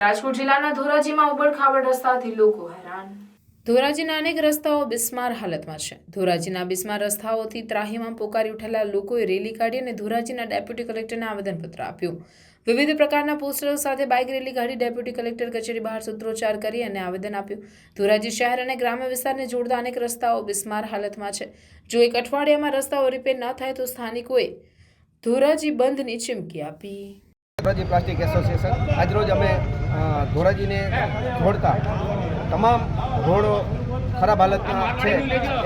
રાજકોટ જિલ્લાના ધોરાજીમાં ઉબડખાબડ રસ્તાથી લોકો હેરાન. ધોરાજીના અનેક રસ્તાઓ બિસ્માર હાલતમાં છે. ધોરાજીના બિસ્માર રસ્તાઓથી ત્રાહીમાં પોકારી ઉઠેલા લોકોએ રેલી કાઢી અને ધોરાજીના ડેપ્યુટી કલેક્ટરને આવેદનપત્ર આપ્યું. વિવિધ પ્રકારના પોસ્ટરો સાથે બાઇક રેલી કાઢી ડેપ્યુટી કલેક્ટર કચેરી બહાર સૂત્રોચ્ચાર કરી અને આવેદન આપ્યું. ધોરાજી શહેર અને ગ્રામ્ય વિસ્તારને જોડતા અનેક રસ્તાઓ બિસ્માર હાલતમાં છે. જો એક અઠવાડિયામાં રસ્તાઓ રિપેર ન થાય તો સ્થાનિકોએ ધોરાજી બંધની ચીમકી આપી. Dhoraji plastic association. આજરોજ અમે ધોરાજીને જોડતા તમામ રોડો ખરાબ હાલતમાં છે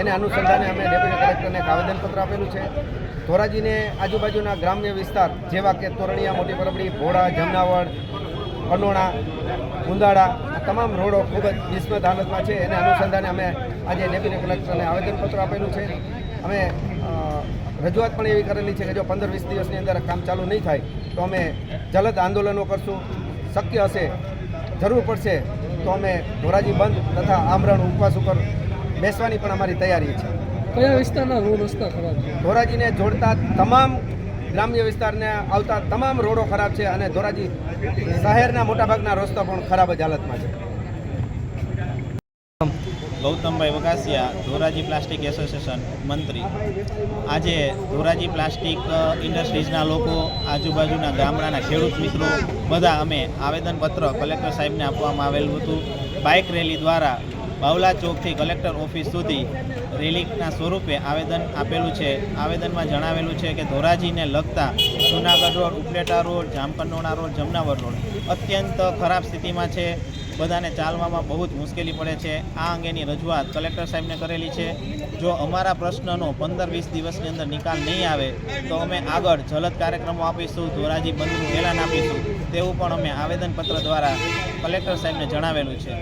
એને અનુસંધાને અમે ડેપ્યુટી કલેક્ટરને એક આવેદનપત્ર આપેલું છે. ધોરાજીને આજુબાજુના ગ્રામ્ય વિસ્તાર જેવા કે તોરણિયા મોટી પરબડી ભોળા જમનાવડ, કનોણા ગુંદાળા તમામ રોડો ખૂબ જ નિસ્મત હાલતમાં છે. એને અનુસંધાને અમે આજે ડેપ્યુટી કલેક્ટરને આવેદનપત્ર આપેલું છે. અમે રજૂઆત પણ એવી કરેલી છે કે જો પંદર વીસ દિવસની અંદર કામ ચાલુ નહીં થાય તો અમે જલદ આંદોલનો કરશું. શક્ય હશે જરૂર પડશે તો અમે ધોરાજી બંધ તથા આમરણ ઉપવાસ ઉપર બેસવાની પણ અમારી તૈયારી છે. કયા વિસ્તારના રોડ રસ્તા ખરાબ છે? ધોરાજીને જોડતા તમામ ગ્રામ્ય વિસ્તારને આવતા તમામ રોડો ખરાબ છે અને ધોરાજી શહેરના મોટાભાગના રસ્તા પણ ખરાબ જ હાલતમાં છે. ગૌતમભાઈ વગાસિયા ધોરાજી પ્લાસ્ટિક એસોસિએશન મંત્રી. આજે ધોરાજી પ્લાસ્ટિક ઇન્ડસ્ટ્રીઝના લોકો, આજુબાજુના ગામડાના ખેડૂત મિત્રો, બધા અમે આવેદનપત્ર કલેક્ટર સાહેબને આપવામાં આવેલું હતું. બાઇક રેલી દ્વારા બાવલા ચોકથી કલેક્ટર ઓફિસ સુધી રેલીના સ્વરૂપે આવેદન આપેલું છે. આવેદનમાં જણાવેલું છે કે ધોરાજીને લગતા Junagadh road, Upleta road, Jamkandorna road, Jamnavar road અત્યંત ખરાબ સ્થિતિમાં છે. બધાને ચાલવામાં બહુ જ મુશ્કેલી પડે છે. આ અંગેની રજૂઆત કલેક્ટર સાહેબને કરેલી છે. જો અમારા પ્રશ્નનો પંદર વીસ દિવસની અંદર નિકાલ નહીં આવે, તો અમે આગળ જલદ કાર્યક્રમો આપીશું, ધોરાજી બંધનું એલાન આપીશું. તેવું પણ અમે આવેદનપત્ર દ્વારા કલેક્ટર સાહેબને જણાવેલું છે.